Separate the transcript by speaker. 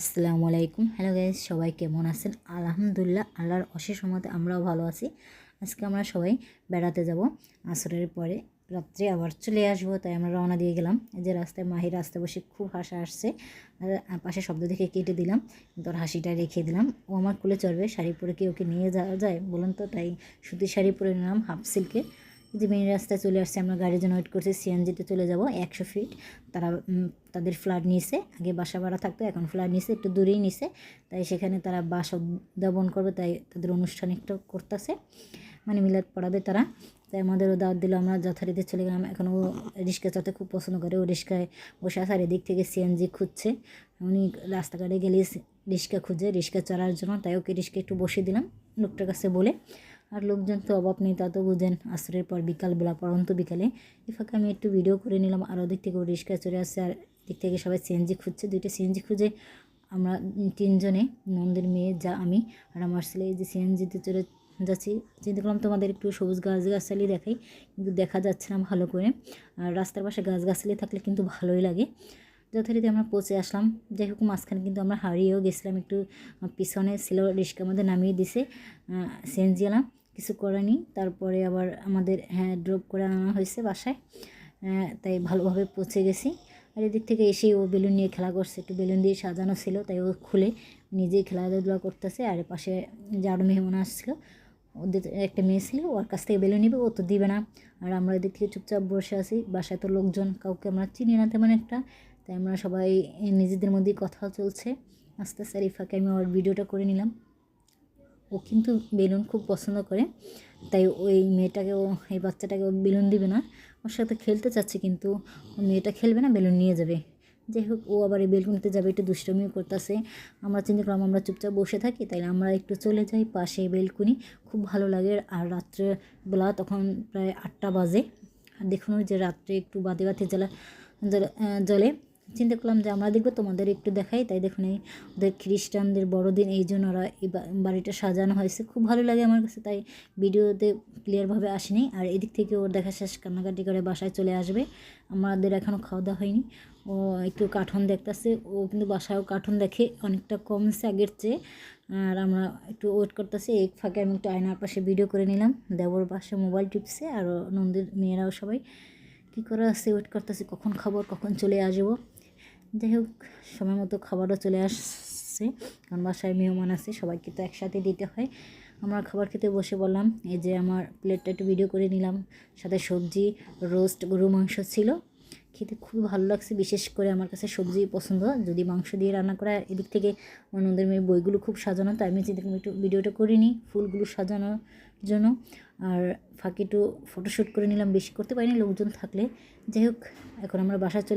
Speaker 1: আসসালামু আলাইকুম। Hello guys সবাই কেমন আছেন? আলহামদুলিল্লাহ, আল্লাহর অশেষ মতে আমরাও ভালো আছি। আজকে আমরা সবাই বেড়াতে যাব আসরের পরে। রাত্রে আবার চলে আসব, তাই আমরা রওনা দিয়ে গেলাম। এই যে রাস্তায়, মাহির রাস্তায় বসে খুব হাসা আসছে আর পাশে শব্দ দেখে কেটে দিলাম তোর হাসিটা রেখে দিলাম। ও আমার কুলে চড়বে, শাড়ি পরে কি ওকে নিয়ে যাওয়া যায় বলুন তো? তাই সুতির শাড়ি পরে নিলাম, হাফ সিল্কের। যে মেন রাস্তায় চলে আসছে, আমরা গাড়ির জন্য ওয়েট করছি, সিএনজিতে চলে যাব, একশো ফিট তারা তাদের ফ্ল্যাট নিয়েছে আগে বাসা ভাড়া থাকতো, এখন ফ্ল্যাট নিয়েছে একটু দূরেই নিছে। তাই সেখানে তারা বাস উদ্যাপন করবে, তাই তাদের অনুষ্ঠান একটু করতেছে। মানে মিলাদ পড়াবে তারা। তাই আমাদেরও দাওয়াত দিল, আমরা যথারীতি চলে গেলাম। এখন ও রিক্সা চড়তে খুব পছন্দ করে। ও রিক্সায় বসে আছে, আর এদিক থেকে সিএনজি খুঁজছে। উনি রাস্তাঘাটে গেলে রিক্সা খুঁজে, রিক্সা চড়ার জন্য। তাই ওকে রিক্সা একটু বসিয়ে দিলাম, লোকটার কাছে বলে। আর লোকজন তো অভাব নেই, তা তো বুঝেন। আশ্রয়ের পর বিকালবেলা পরন্ত বিকালে। এই ফাঁকে আমি একটু ভিডিও করে নিলাম, আর ওদিক থেকে ও রিক্সায় চলে আসছে, আর দিক থেকে সবাই সিএনজি খুঁজছে, দুইটা সিএনজি খুঁজে আমরা তিনজনে, নন্দের মেয়ে, যা আমি, আর আমার ছেলে এই যে সিএনজিতে চলে যাচ্ছি। চিন্তা করলাম তোমাদের একটু সবুজ গাছ গাছালি দেখাই, কিন্তু দেখা যাচ্ছে না ভালো করে। আর রাস্তার পাশে গাছ গাছালি থাকলে কিন্তু ভালোই লাগে। যথারীতি আমরা পৌঁছে আসলাম। যাই হোক, মাঝখানে কিন্তু আমরা হারিয়েও গেছিলাম, একটু পিছনে ছিল রিস্কা আমাদের নামিয়ে দিছে সিএনজি এলাম কিছু করেনি তারপরে আবার আমাদের হ্যাঁ ড্রপ করে আনা হয়েছে বাসায়। আহ, তাই ভালোভাবে পৌঁছে গেছি। আর এদিক থেকে এসেই ও বেলুন নিয়ে খেলা করছে। একটু বেলুন দিয়ে সাজানো ছিল তাই ও খুলে নিজেই খেলাধুলা করতেছে। আর পাশে যে আরও মেহমান আসছিল। ওদের একটা মেয়ে ছিল ওর কাছ থেকে বেলুন নিবে ও তো দিবে না। আর আমরা এদিক থেকে চুপচাপ বসে আছি। বাসায় তো লোকজন কাউকে আমরা চিনি না তেমন একটা। তাই আমরা সবাই নিজেদের মধ্যেই কথা চলছে। আস্তে আস্তে আর এই ফাঁকে আমি ওর ভিডিওটা করে নিলাম। ও কিন্তু বেলুন খুব পছন্দ করে। তাই ওই মেয়েটাকে ও, এই বাচ্চাটাকে ও বেলুন দিবে না। ওর সাথে খেলতে চাচ্ছে কিন্তু ও মেয়েটা খেলবে না, বেলুন নিয়ে যাবে। যাই হোক, ও আবার এই বেলুন নিতে যাবে, একটু দুষ্টমিও করতেছে। আমরা চিন্তা করলাম আমরা চুপচাপ বসে থাকি তাই আমরা একটু চলে যাই পাশে বেলকুনি। খুব ভালো লাগে। আর রাত্রেবেলা তখন প্রায় আটটা বাজে। আর দেখুন ওই যে রাত্রে একটু বাতি বাতি জ্বালা জ্বলে। চিন্তা করলাম যে আমরা দেখব তোমাদের একটু দেখাই। তাই দেখুন এই ওদের খ্রিস্টানদের বড়দিন, এই জন্য ওরা এই বাড়িটা সাজানো হয়েছে। খুব ভালো লাগে আমার কাছে, তাই ভিডিওতে ক্লিয়ারভাবে আসেনি। আর এদিক থেকে ওর দেখা শেষ কান্নাকাটি করে বাসায় চলে আসবে। আমাদের এখনও খাওয়া দাওয়া হয়নি। ও একটু কার্টুন দেখতেছে। ও কিন্তু বাসায়ও কার্টুন দেখে অনেকটা কমছে আগের চেয়ে। আর আমরা একটু ওয়েট করতেছি, এই ফাঁকে আমি একটু আয়নার পাশে ভিডিও করে নিলাম। দেবর পাশে মোবাইল টিপছে, আর নন্দীর মেয়েরাও সবাই। কী করে আসছে ওয়েট করতেছি, কখন খাবার কখন চলে আসব? যাই হোক, সময় মতো খাবারও চলে আসছে। কারণ বাসায় মেহমান আছে, সবাইকে তো একসাথে দিতে হয়। আমরা খাবার খেতে বসে বললাম, এই যে আমার প্লেটটা একটু ভিডিও করে নিলাম। সাথে সবজি রোস্ট গরু মাংস ছিল। খেতে খুব ভালো লাগছে, বিশেষ করে আমার কাছে সবজি পছন্দ। যদি মাংস দিয়ে রান্না করা এদিক থেকে নন্দের মেয়ে বইগুলো খুব সাজানো, তাই আমি করলাম একটু ভিডিওটা করে নিই, ফুলগুলো সাজানোর জন্য। আর ফাঁকে একটু ফটোশ্যুট করে নিলাম, বেশি করতে পারিনি, লোকজন থাকলে। যাই হোক, এখন আমরা বাসায় চলে